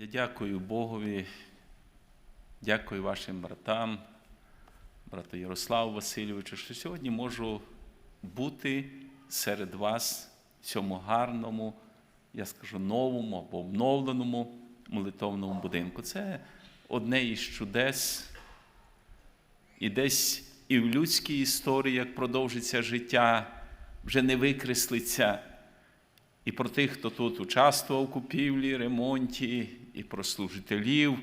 Я дякую Богові, дякую вашим братам, брату Ярославу Васильовичу, що сьогодні можу бути серед вас в цьому гарному, я скажу, новому або обновленому молитовному будинку. Це одне із чудес, і десь і в людській історії, як продовжиться життя, вже не викреслиться. І про тих, хто тут участвував у купівлі, ремонті, і про служителів.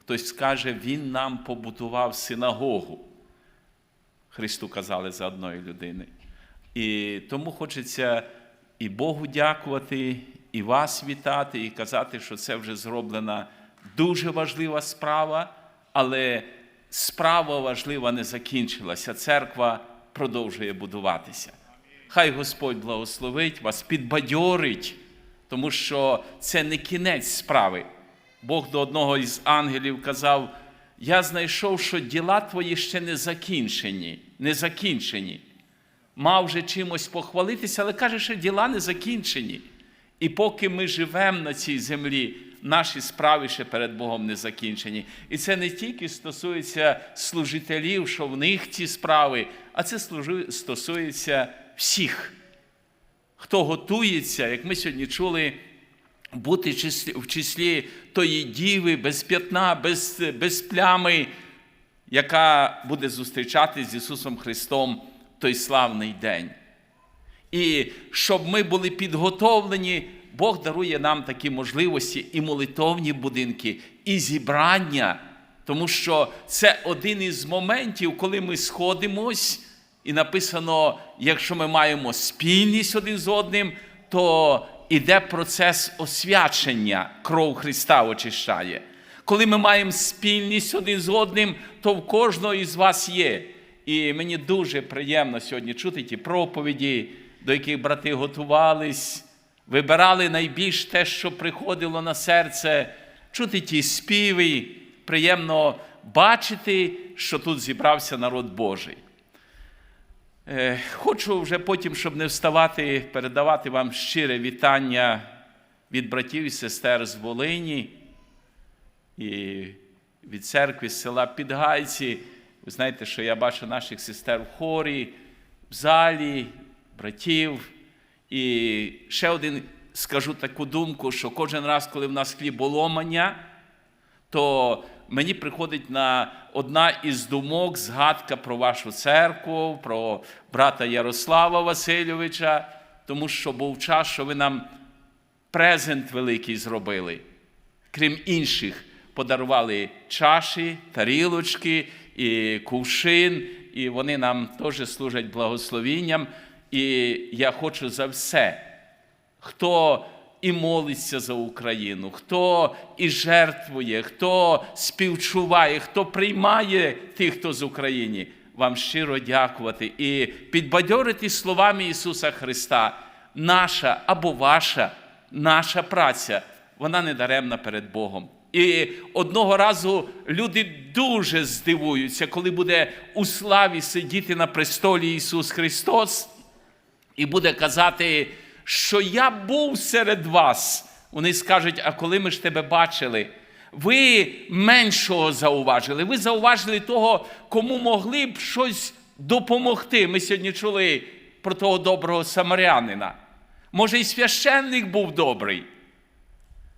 Хтось скаже, Він нам побудував синагогу. Христу казали за одної людини. І тому хочеться і Богу дякувати, і вас вітати, і казати, що це вже зроблена дуже важлива справа, але справа важлива не закінчилася. Церква продовжує будуватися. Хай Господь благословить вас, підбадьорить, тому що це не кінець справи. Бог до одного із ангелів казав: Я знайшов, що діла твої ще не закінчені, не закінчені. Мав вже чимось похвалитися, але каже, що діла не закінчені. І поки ми живемо на цій землі, наші справи ще перед Богом не закінчені. І це не тільки стосується служителів, що в них ці справи, а це стосується всіх, хто готується, як ми сьогодні чули, бути в числі тої діви без п'ятна, без, без плями, яка буде зустрічатися з Ісусом Христом в той славний день. І щоб ми були підготовлені, Бог дарує нам такі можливості і молитовні будинки, і зібрання, тому що це один із моментів, коли ми сходимось, і написано: якщо ми маємо спільність один з одним, то іде процес освячення, кров Христа очищає. Коли ми маємо спільність один з одним, то в кожного із вас є. І мені дуже приємно сьогодні чути ті проповіді, до яких брати готувались, вибирали найбільш те, що приходило на серце, чути ті співи. Приємно бачити, що тут зібрався народ Божий. Е, Хочу вже потім, щоб не вставати, передавати вам щире вітання від братів і сестер з Волині і від церкви з села Підгайці. Ви знаєте, що я бачу наших сестер в хорі, в залі, братів. І ще один скажу таку думку, що кожен раз, коли в нас хліболомання, то мені приходить на одна із думок згадка про вашу церкву, про брата Ярослава Васильовича, тому що був час, що ви нам презент великий зробили. Крім інших, подарували чаші, тарілочки і кувшин, і вони нам теж служать благословінням. І я хочу за все, хто і молиться за Україну, хто і жертвує, хто співчуває, хто приймає тих, хто з України, вам щиро дякувати і підбадьорити словами Ісуса Христа, наша або ваша, наша праця, вона не даремна перед Богом. І одного разу люди дуже здивуються, коли буде у славі сидіти на престолі Ісус Христос і буде казати, що я був серед вас. Вони скажуть, а коли ми ж тебе бачили? Ви меншого зауважили, ви зауважили того, кому могли б щось допомогти. Ми сьогодні чули про того доброго самарянина. Може, і священник був добрий.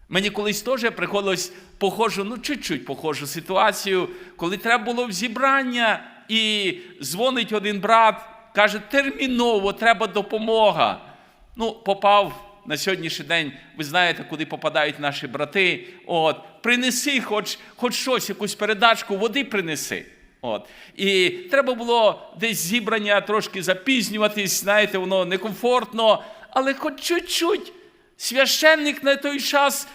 Мені колись теж приходилось похожу, ну чуть-чуть похожу ситуацію, коли треба було в зібрання, і дзвонить один брат, каже, терміново треба допомога. Ну, попав на сьогоднішній день, ви знаєте, куди попадають наші брати. От, принеси хоч, хоч щось, якусь передачку, води принеси. От. І треба було десь зібрання трошки запізнюватись, знаєте, воно некомфортно, але хоч чуть-чуть. Священник на той час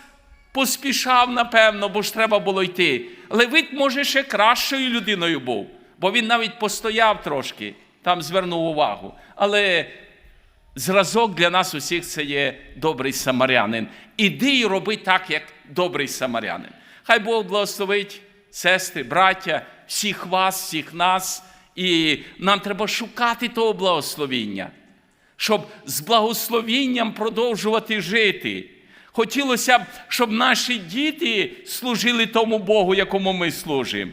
поспішав, напевно, бо ж треба було йти. Левит, може, ще кращою людиною був, бо він навіть постояв трошки, там звернув увагу. Але зразок для нас усіх це є добрий самарянин. Іди і роби так, як добрий самарянин. Хай Бог благословить сестри, браття, всіх вас, всіх нас. І нам треба шукати того благословіння, щоб з благословінням продовжувати жити. Хотілося б, щоб наші діти служили тому Богу, якому ми служимо.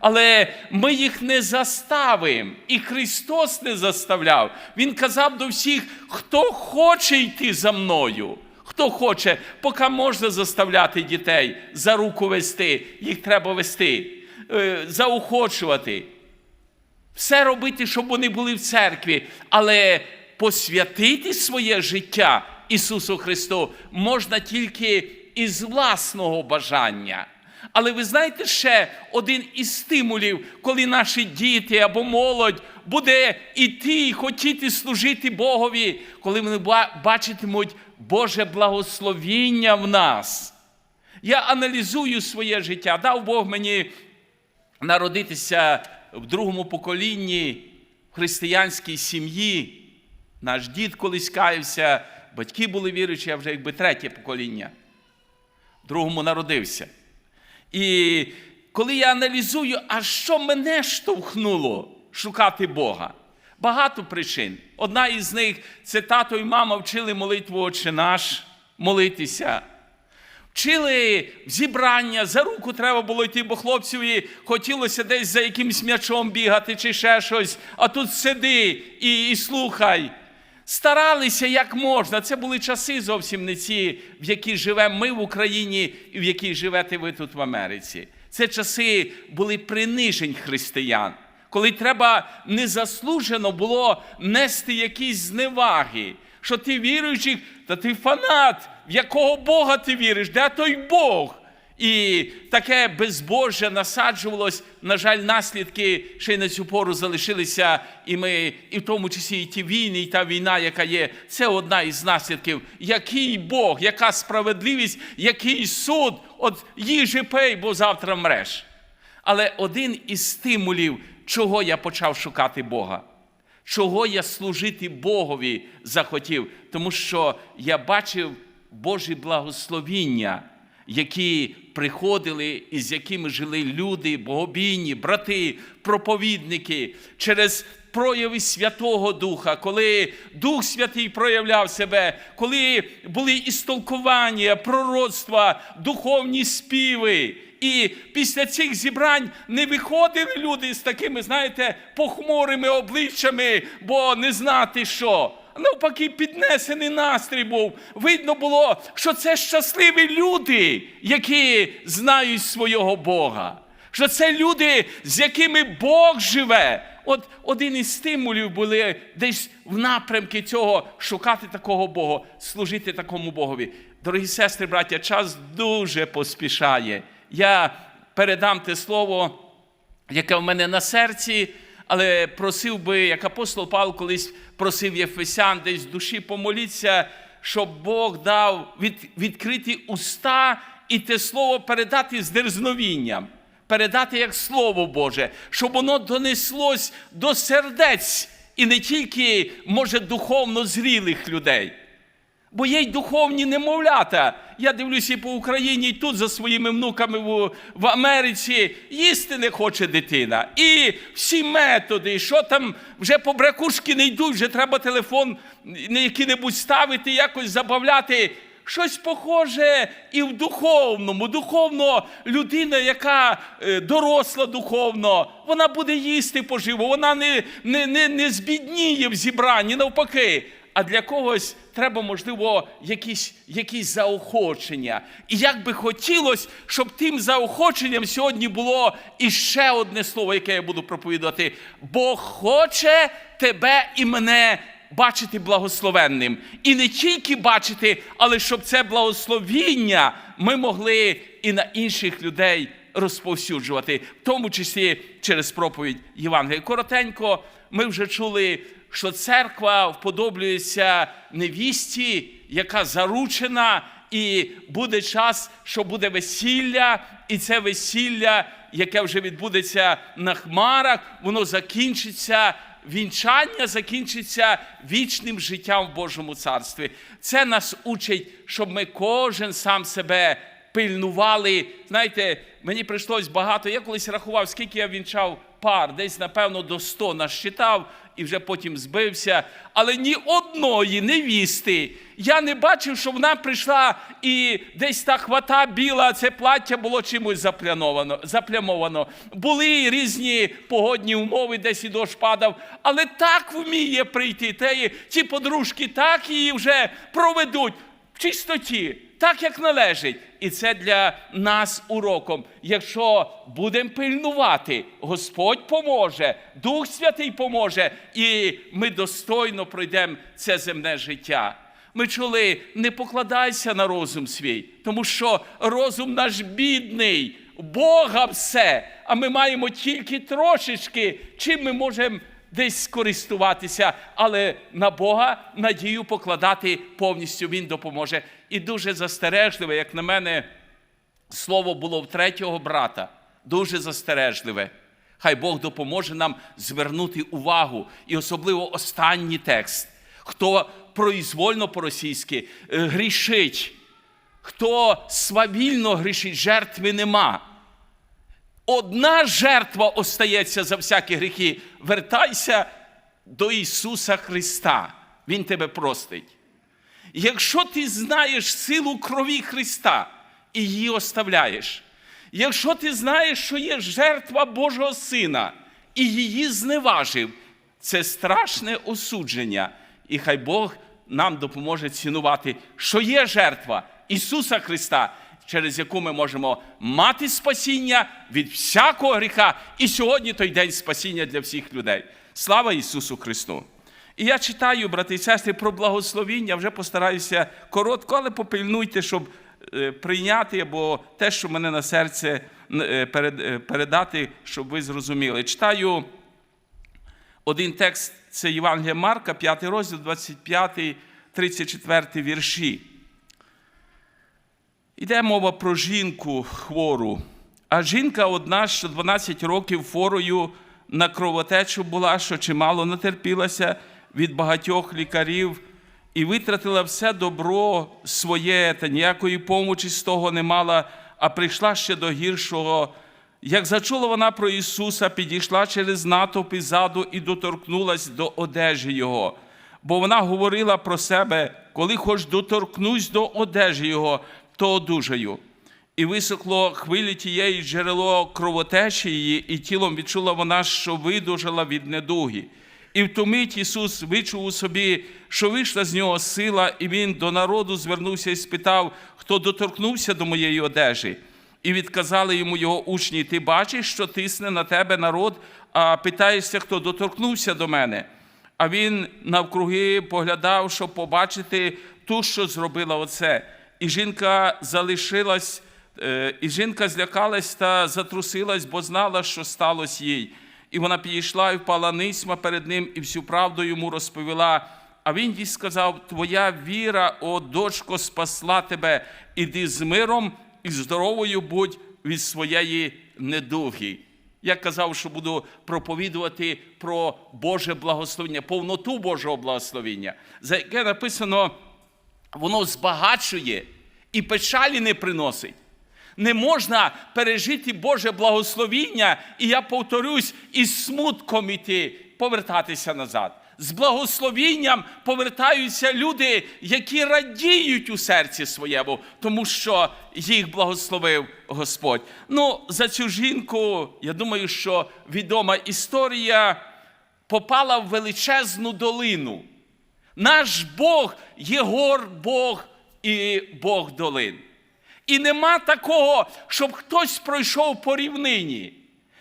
Але ми їх не заставимо. І Христос не заставляв. Він казав до всіх, хто хоче йти за мною. Хто хоче, поки можна заставляти дітей за руку вести, їх треба вести, е, заохочувати. Все робити, щоб вони були в церкві, але посвятити своє життя Ісусу Христу можна тільки із власного бажання. Але ви знаєте ще один із стимулів, коли наші діти або молодь буде іти і хотіти служити Богові, коли вони бачитимуть Боже благословіння в нас. Я аналізую своє життя. Дав Бог мені народитися в другому поколінні в християнській сім'ї. Наш дід колись каявся, батьки були віруючі, а вже якби третє покоління. В другому народився. І коли я аналізую, а що мене штовхнуло шукати Бога? Багато причин. Одна із них це тато і мама вчили молитву Отче наш, молитися. Вчили зібрання, за руку треба було йти, бо хлопцеві хотілося десь за якимсь м'ячом бігати чи ще щось, а тут сиди і, і слухай. Старалися як можна. Це були часи зовсім не ці, в які живемо ми в Україні і в якій живете ви тут в Америці. Це часи були принижень християн, коли треба незаслужено було нести якісь зневаги, що ти віруючий, та ти фанат, в якого Бога ти віриш, де той Бог? І таке безбожжя насаджувалось. На жаль, наслідки ще й на цю пору залишилися, і ми, і в тому числі і ті війни, і та війна, яка є, це одна із наслідків. Який Бог, яка справедливість, який суд, от їжі пей, бо завтра мреш. Але один із стимулів, чого я почав шукати Бога, чого я служити Богові захотів, тому що я бачив Божі благословіння які приходили і з якими жили люди, богобійні, брати, проповідники через прояви Святого Духа, коли Дух Святий проявляв себе, коли були істолкування, пророцтва, духовні співи. І після цих зібрань не виходили люди з такими, знаєте, похмурими обличчями, бо не знати що. Навпаки, піднесений настрій був. Видно було, що це щасливі люди, які знають свого Бога. Що це люди, з якими Бог живе. От один із стимулів були десь в напрямки цього шукати такого Бога, служити такому Богові. Дорогі сестри, браття, час дуже поспішає. Я передам те слово, яке в мене на серці, але просив би, як апостол Павло колись просив Єфесян, десь в душі помоліться, щоб Бог дав від, відкриті уста і те слово передати з дерзновінням, передати як Слово Боже, щоб воно донеслось до сердець і не тільки, може, духовно зрілих людей. Бо є й духовні немовлята. Я дивлюся і по Україні, і тут за своїми внуками в, в Америці їсти не хоче дитина. І всі методи, що там вже по бракушки не йдуть, вже треба телефон який-небудь ставити, якось забавляти. Щось похоже і в духовному. Духовно людина, яка е, доросла духовно, вона буде їсти поживо, вона не, не, не, не збідніє в зібранні, навпаки. А для когось треба, можливо, якісь, якісь заохочення. І як би хотілося, щоб тим заохоченням сьогодні було іще одне слово, яке я буду проповідувати. Бог хоче тебе і мене бачити благословенним. І не тільки бачити, але щоб це благословіння ми могли і на інших людей розповсюджувати, в тому числі через проповідь Євангелія. Коротенько, ми вже чули, що церква вподоблюється невісті, яка заручена, і буде час, що буде весілля, і це весілля, яке вже відбудеться на хмарах, воно закінчиться. Вінчання закінчиться вічним життям в Божому царстві. Це нас учить, щоб ми кожен сам себе пильнували. Знаєте, мені прийшлось багато. Я колись рахував, скільки я вінчав пар, десь, напевно, до 100 насчитав. І вже потім збився. Але ні одної невісти я не бачив, що вона прийшла і десь та хвата біла, це плаття було чимось запляновано, заплямовано. Були різні погодні умови, десь і дощ падав, але так вміє прийти. Те, ті подружки так її вже проведуть в чистоті, так як належить. І це для нас уроком. Якщо будемо пильнувати, Господь поможе, Дух Святий поможе, і ми достойно пройдемо це земне життя. Ми чули, не покладайся на розум свій, тому що розум наш бідний, Бога все, а ми маємо тільки трошечки, чим ми можемо десь скористуватися, але на Бога надію покладати повністю Він допоможе. І дуже застережливе, як на мене, слово було в третього брата, дуже застережливе. Хай Бог допоможе нам звернути увагу, і особливо останній текст. Хто произвольно по-російськи е, грішить, хто свавільно грішить, жертви нема. Одна жертва остається за всякі гріхи. Вертайся до Ісуса Христа. Він тебе простить. Якщо ти знаєш силу крові Христа і її оставляєш, якщо ти знаєш, що є жертва Божого Сина і її зневажив, це страшне осудження. І хай Бог нам допоможе цінувати, що є жертва Ісуса Христа, через яку ми можемо мати спасіння від всякого гріха. І сьогодні той день спасіння для всіх людей. Слава Ісусу Христу! І я читаю, брати і сестри, про благословіння, вже постараюся коротко, але попильнуйте, щоб е, прийняти або те, що мене на серце е, е, передати, щоб ви зрозуміли. Читаю один текст, це Євангелія Марка, 5 розділ, 25, 34 вірші. Іде мова про жінку хвору. А жінка одна, що 12 років хворою на кровотечу була, що чимало натерпілася від багатьох лікарів і витратила все добро своє, та ніякої помочі з того не мала, а прийшла ще до гіршого. Як зачула вона про Ісуса, підійшла через натовп іззаду і доторкнулась до одежі Його. Бо вона говорила про себе, коли хоч доторкнусь до одежі Його, то одужаю. І висохло хвилі тієї джерело кровотечі її, і тілом відчула вона, що видужала від недуги. І в ту мить Ісус вичув у собі, що вийшла з нього сила, і Він до народу звернувся і спитав, хто доторкнувся до моєї одежі. І відказали йому його учні: Ти бачиш, що тисне на тебе народ, а питаєшся, хто доторкнувся до мене. А він навкруги поглядав, щоб побачити ту, що зробила оце. І жінка залишилась, е, і жінка злякалась та затрусилась, бо знала, що сталося їй. І вона підійшла і впала нисьма перед ним, і всю правду йому розповіла. А він їй сказав: Твоя віра, о дочко, спасла тебе, іди з миром і здоровою будь від своєї недуги. Я казав, що буду проповідувати про Боже благословення, повноту Божого благословення, за яке написано, воно збагачує і печалі не приносить. Не можна пережити Боже благословіння, і я повторюсь, із смутком іти, повертатися назад. З благословінням повертаються люди, які радіють у серці своєму, тому що їх благословив Господь. Ну, за цю жінку, я думаю, що відома історія попала в величезну долину. Наш Бог є гор Бог і Бог долин. І нема такого, щоб хтось пройшов по рівнині.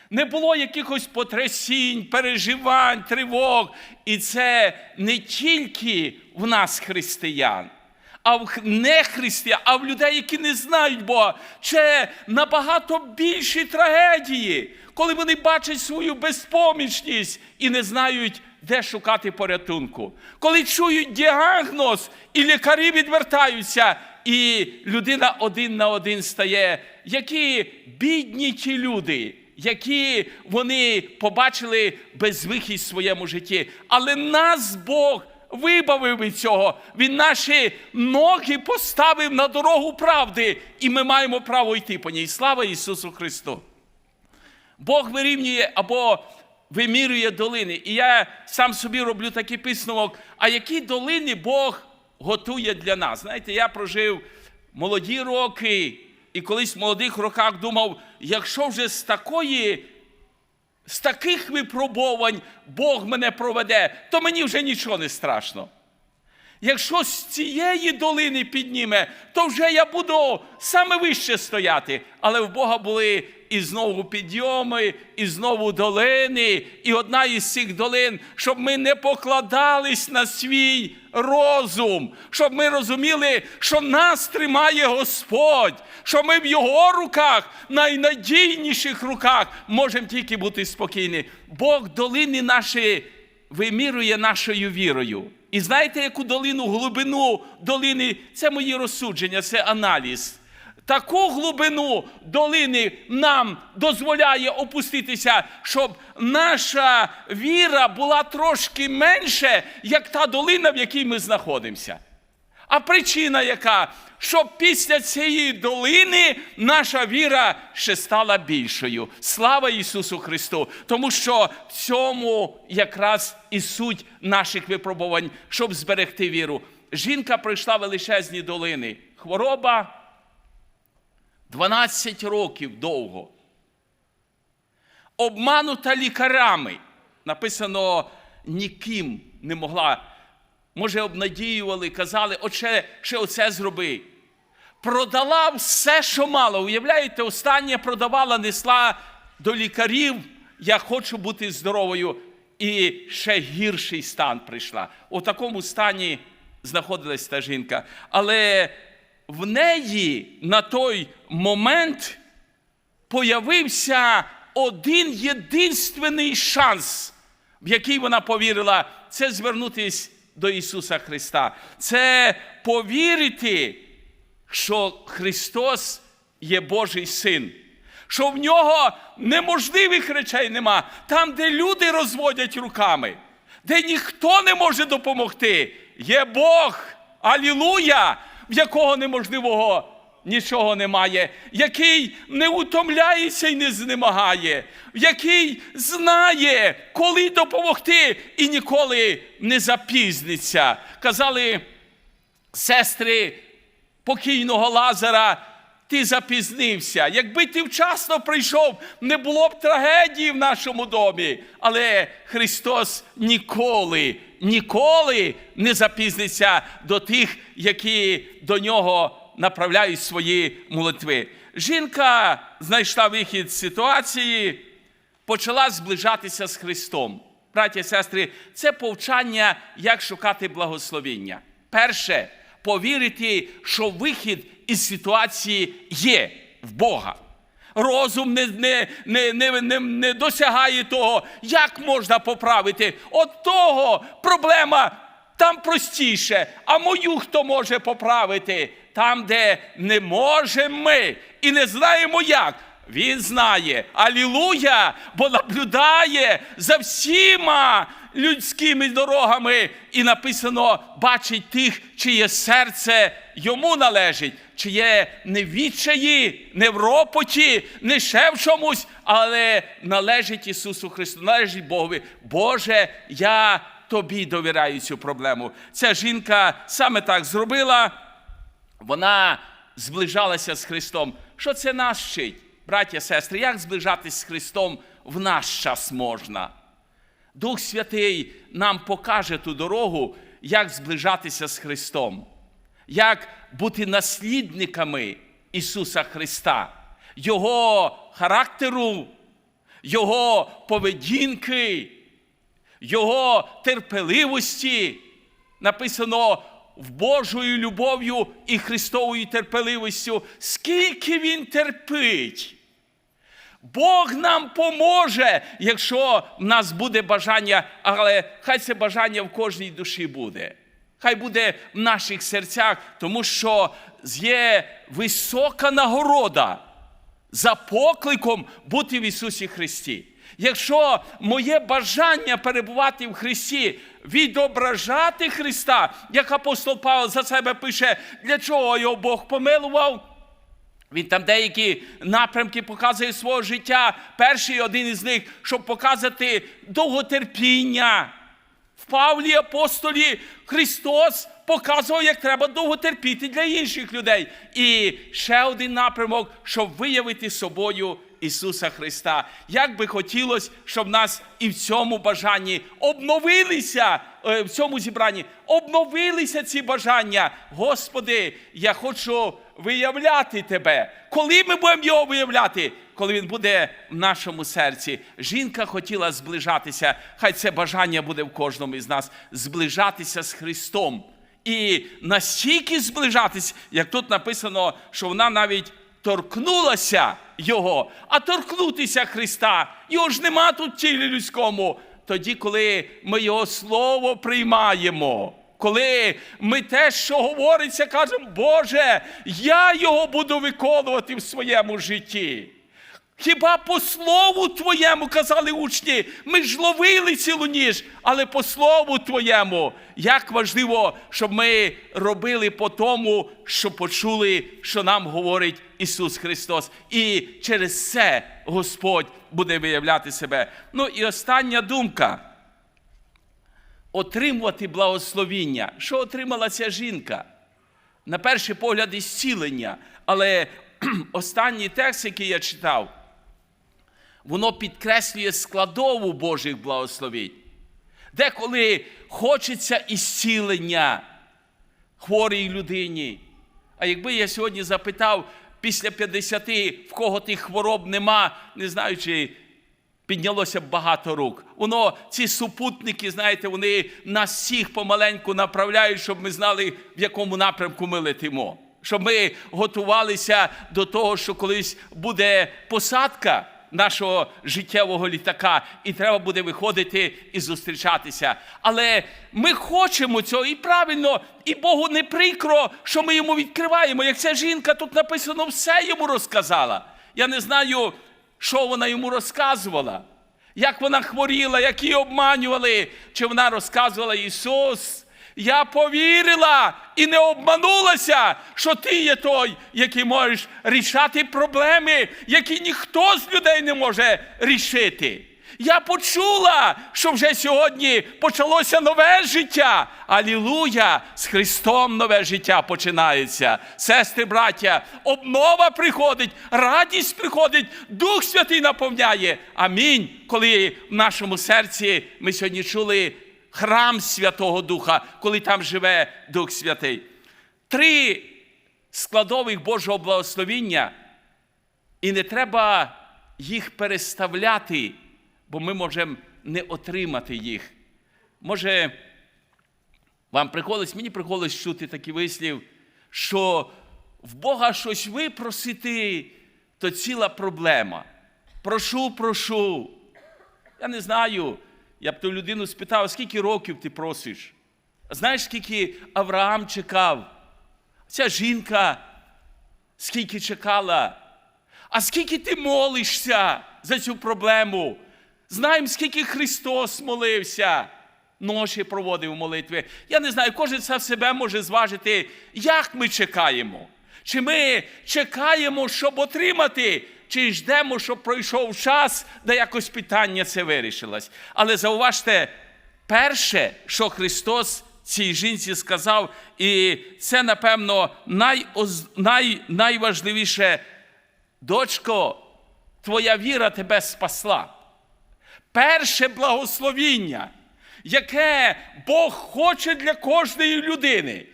Не було якихось потрясінь, переживань, тривог. І це не тільки в нас, християн, а в не а в людей, які не знають Бога. Це набагато більші трагедії, коли вони бачать свою безпомічність і не знають, де шукати порятунку. Коли чують діагноз, і лікарі відвертаються, і людина один на один стає. Які бідні ті люди, які вони побачили безвихідь в своєму житті. Але нас Бог вибавив від цього. Він наші ноги поставив на дорогу правди, і ми маємо право йти по ній. Слава Ісусу Христу! Бог вирівнює або вимірює долини. І я сам собі роблю такий писновок, а які долини Бог готує для нас? Знаєте, я прожив молоді роки, і колись в молодих роках думав, якщо вже з такої з таких випробувань Бог мене проведе, то мені вже нічого не страшно. Якщо з цієї долини підніме, то вже я буду саме вище стояти. Але в Бога були і знову підйоми, і знову долини. І одна із цих долин, щоб ми не покладались на свій розум, щоб ми розуміли, що нас тримає Господь, що ми в Його руках, найнадійніших руках, можемо тільки бути спокійні. Бог долини наші вимірює нашою вірою. І знаєте, яку долину, глибину долини це мої розсудження, це аналіз. Таку глибину долини нам дозволяє опуститися, щоб наша віра була трошки менше, як та долина, в якій ми знаходимося. А причина яка? Щоб після цієї долини наша віра ще стала більшою. Слава Ісусу Христу! Тому що в цьому якраз і суть наших випробувань, щоб зберегти віру. Жінка пройшла величезні долини. Хвороба 12 років довго. Обманута лікарями. Написано, ніким не могла може, обнадіювали, казали, оце, ще оце зроби. Продала все, що мала. Уявляєте, останнє продавала, несла до лікарів. Я хочу бути здоровою. І ще гірший стан прийшла. У такому стані знаходилась та жінка. Але в неї на той момент появився один єдинственний шанс, в який вона повірила, це звернутися до Ісуса Христа. Це повірити, що Христос є Божий Син. Що в нього неможливих речей нема. Там, де люди розводять руками, де ніхто не може допомогти, є Бог, Алілуя, в якого неможливого нічого немає, який не утомляється і не знемагає, який знає, коли допомогти і ніколи не запізниться. Казали сестри покійного Лазара. Ти запізнився. Якби ти вчасно прийшов, не було б трагедії в нашому домі. Але Христос ніколи, ніколи не запізниться до тих, які до нього направляють свої молитви. Жінка знайшла вихід з ситуації, почала зближатися з Христом. Браті і сестри, це повчання, як шукати благословіння. Перше, повірити, що вихід із ситуації є в Бога. Розум не, не, не, не, не, не досягає того, як можна поправити. От того проблема там простіше, а мою хто може поправити? Там, де не можемо ми і не знаємо як. Він знає, алілуя, бо наблюдає за всіма людськими дорогами. І написано, бачить тих, чиє серце йому належить, чиє не в відчаї, не в ропоті, не ще в чомусь, але належить Ісусу Христу, належить Богові. Боже, я тобі довіряю цю проблему. Ця жінка саме так зробила. Вона зближалася з Христом. Що це нас вчить? Браття, сестри, як зближатись з Христом в наш час можна? Дух Святий нам покаже ту дорогу, як зближатися з Христом, як бути наслідниками Ісуса Христа, Його характеру, Його поведінки, Його терпеливості. Написано в Божою любов'ю і Христовою терпеливістю, скільки Він терпить. Бог нам поможе, якщо в нас буде бажання, але хай це бажання в кожній душі буде. Хай буде в наших серцях, тому що є висока нагорода за покликом бути в Ісусі Христі. Якщо моє бажання перебувати в Христі, відображати Христа, як апостол Павло за себе пише, для чого його Бог помилував, Він там деякі напрямки показує свого життя. Перший один із них, щоб показати довготерпіння. В Павлі апостолі Христос показував, як треба довго терпіти для інших людей. І ще один напрямок, щоб виявити собою Ісуса Христа. Як би хотілося, щоб нас і в цьому бажанні обновилися, е, в цьому зібранні обновилися ці бажання. Господи, я хочу виявляти Тебе. Коли ми будемо його виявляти? Коли він буде в нашому серці. Жінка хотіла зближатися. Хай це бажання буде в кожному із нас зближатися з Христом. І настільки зближатись, як тут написано, що вона навіть торкнулася Його, а торкнутися Христа. Його ж нема тут тілі людському. Тоді, коли ми Його Слово приймаємо. Коли ми те, що говориться, кажемо, Боже, я його буду виконувати в своєму житті. Хіба по слову Твоєму казали учні, ми ж ловили цілу ніж, але по слову Твоєму, як важливо, щоб ми робили по тому, що почули, що нам говорить Ісус Христос. І через це Господь буде виявляти себе. Ну і остання думка отримувати благословіння. Що отримала ця жінка? На перший погляд, ісцілення. Але останній текст, який я читав, воно підкреслює складову Божих благословень. Деколи хочеться ісцілення хворій людині. А якби я сьогодні запитав після 50, в кого тих хвороб нема, не знаю, чи піднялося багато рук. Воно, ці супутники, знаєте, вони нас всіх помаленьку направляють, щоб ми знали, в якому напрямку ми летимо. Щоб ми готувалися до того, що колись буде посадка нашого життєвого літака, і треба буде виходити і зустрічатися. Але ми хочемо цього і правильно, і Богу не прикро, що ми йому відкриваємо. Як ця жінка тут написано, все йому розказала. Я не знаю, що вона йому розказувала, як вона хворіла, як її обманювали, чи вона розказувала Ісус. Я повірила і не обманулася, що ти є той, який можеш рішати проблеми, які ніхто з людей не може рішити. Я почула, що вже сьогодні почалося нове життя. Алілуя! З Христом нове життя починається. Сестри, браття, обнова приходить, радість приходить, Дух Святий наповняє. Амінь. Коли в нашому серці ми сьогодні чули храм Святого Духа, коли там живе Дух Святий. Три складових Божого благословіння, і не треба їх переставляти, бо ми можемо не отримати їх. Може, вам приходилось, мені приходилось чути такий вислів, що в Бога щось випросити, то ціла проблема. Прошу, прошу. Я не знаю. Я б ту людину спитав, скільки років ти просиш? Знаєш, скільки Авраам чекав? Ця жінка скільки чекала? А скільки ти молишся за цю проблему? Знаємо, скільки Христос молився, ночі проводив молитви. Я не знаю, кожен сам себе може зважити, як ми чекаємо. Чи ми чекаємо, щоб отримати, чи ждемо, щоб пройшов час, де якось питання це вирішилось. Але зауважте, перше, що Христос цій жінці сказав, і це, напевно, найоз... най... найважливіше, дочко, твоя віра тебе спасла. Перше благословіння, яке Бог хоче для кожної людини,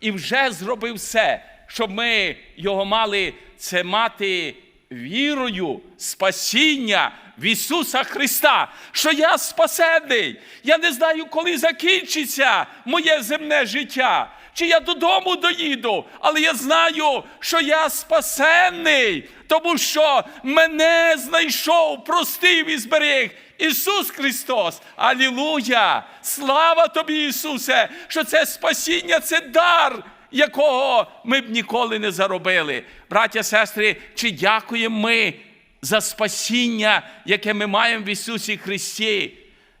і вже зробив все, щоб ми його мали, це мати вірою спасіння в Ісуса Христа, що я спасений. Я не знаю, коли закінчиться моє земне життя. Чи я додому доїду, але я знаю, що я спасенний, тому що мене знайшов, простив і зберіг Ісус Христос. Алілуя! Слава тобі, Ісусе, що це спасіння, це дар якого ми б ніколи не заробили. Браття, сестри, чи дякуємо ми за спасіння, яке ми маємо в Ісусі Христі?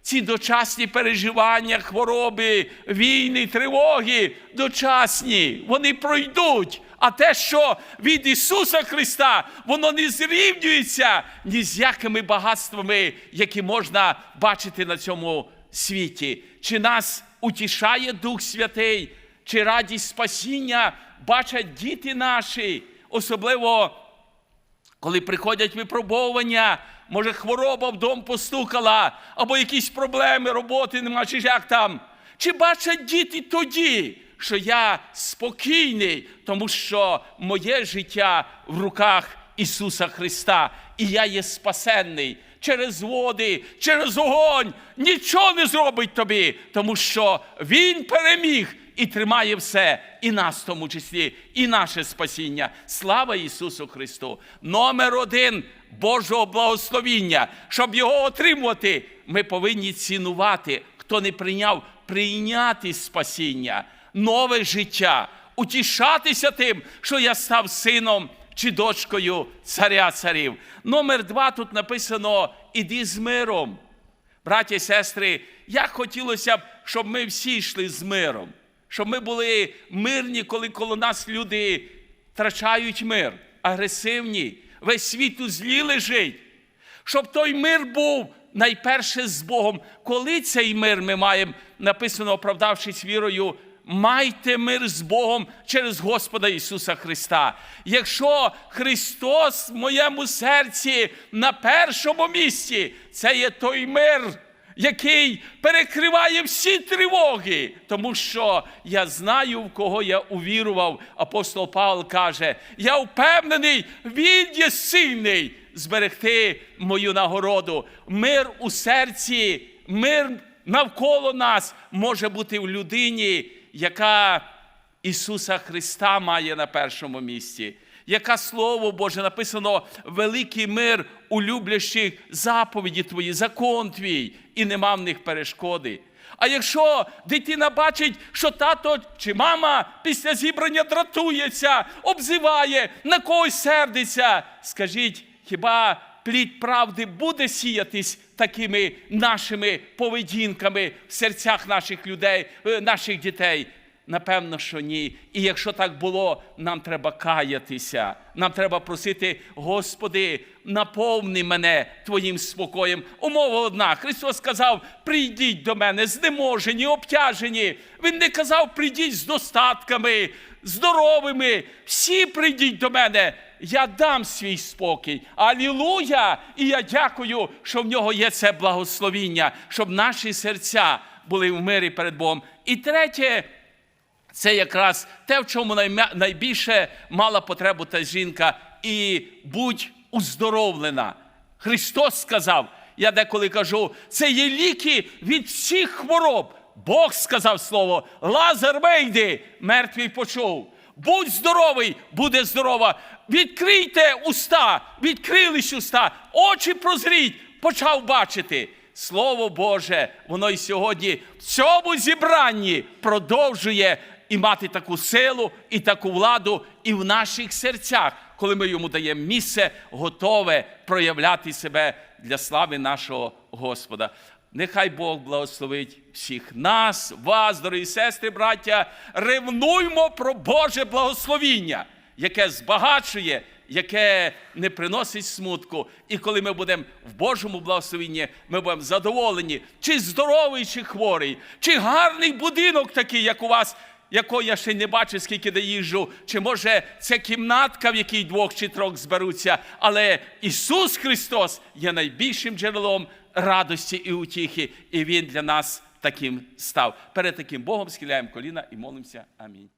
Ці дочасні переживання, хвороби, війни, тривоги, дочасні, вони пройдуть. А те, що від Ісуса Христа, воно не зрівнюється ні з якими багатствами, які можна бачити на цьому світі. Чи нас утішає Дух Святий, чи радість спасіння бачать діти наші, особливо коли приходять випробовування, може хвороба в дом постукала, або якісь проблеми, роботи нема, чи як там. Чи бачать діти тоді, що я спокійний, тому що моє життя в руках Ісуса Христа, і я є спасенний через води, через огонь, нічого не зробить тобі, тому що Він переміг і тримає все, і нас в тому числі, і наше спасіння. Слава Ісусу Христу! Номер один Божого благословіння. Щоб його отримувати, ми повинні цінувати. Хто не прийняв, прийняти спасіння, нове життя, утішатися тим, що я став сином чи дочкою царя царів. Номер два тут написано: іди з миром. Браті і сестри, як хотілося б, щоб ми всі йшли з миром, щоб ми були мирні, коли коло нас люди втрачають мир, агресивні, весь світ у злі лежить. Щоб той мир був найперше з Богом. Коли цей мир ми маємо, написано, оправдавшись вірою, майте мир з Богом через Господа Ісуса Христа. Якщо Христос в моєму серці на першому місці, це є той мир, який перекриває всі тривоги, тому що я знаю, в кого я увірував. Апостол Павло каже: я впевнений, він є сильний зберегти мою нагороду. Мир у серці, мир навколо нас може бути в людині, яка Ісуса Христа має на першому місці. Яка Слово Боже написано великий мир у люблящих заповіді Твої, закон Твій, і нема в них перешкоди. А якщо дитина бачить, що тато чи мама після зібрання дратується, обзиває, на когось сердиться, скажіть, хіба плід правди буде сіятись такими нашими поведінками в серцях наших людей, е, наших дітей? Напевно, що ні. І якщо так було, нам треба каятися. Нам треба просити, Господи, наповни мене Твоїм спокоєм. Умова одна. Христос сказав: прийдіть до мене, знеможені, обтяжені. Він не казав, прийдіть з достатками, здоровими. Всі прийдіть до мене. Я дам свій спокій. Алілуя! І я дякую, що в нього є це благословіння, щоб наші серця були в мирі перед Богом. І третє. Це якраз те, в чому найбільше мала потребу та жінка, і будь уздоровлена. Христос сказав, я деколи кажу, це є ліки від всіх хвороб. Бог сказав слово, Лазар вийди, мертвий почув. Будь здоровий, буде здорова. Відкрийте уста, відкрились уста, очі прозріть, почав бачити. Слово Боже, воно і сьогодні в цьому зібранні продовжує і мати таку силу і таку владу і в наших серцях, коли ми йому даємо місце, готове проявляти себе для слави нашого Господа. Нехай Бог благословить всіх нас, вас, дорогі сестри, браття. Ревнуймо про Боже благословіння, яке збагачує, яке не приносить смутку. І коли ми будемо в Божому благословенні, ми будемо задоволені, чи здоровий, чи хворий, чи гарний будинок такий, як у вас, якого я ще не бачив, скільки де їжджу, чи може це кімнатка, в якій двох чи трьох зберуться. Але Ісус Христос є найбільшим джерелом радості і утіхи, і Він для нас таким став. Перед таким Богом схиляємо коліна і молимося. Амінь.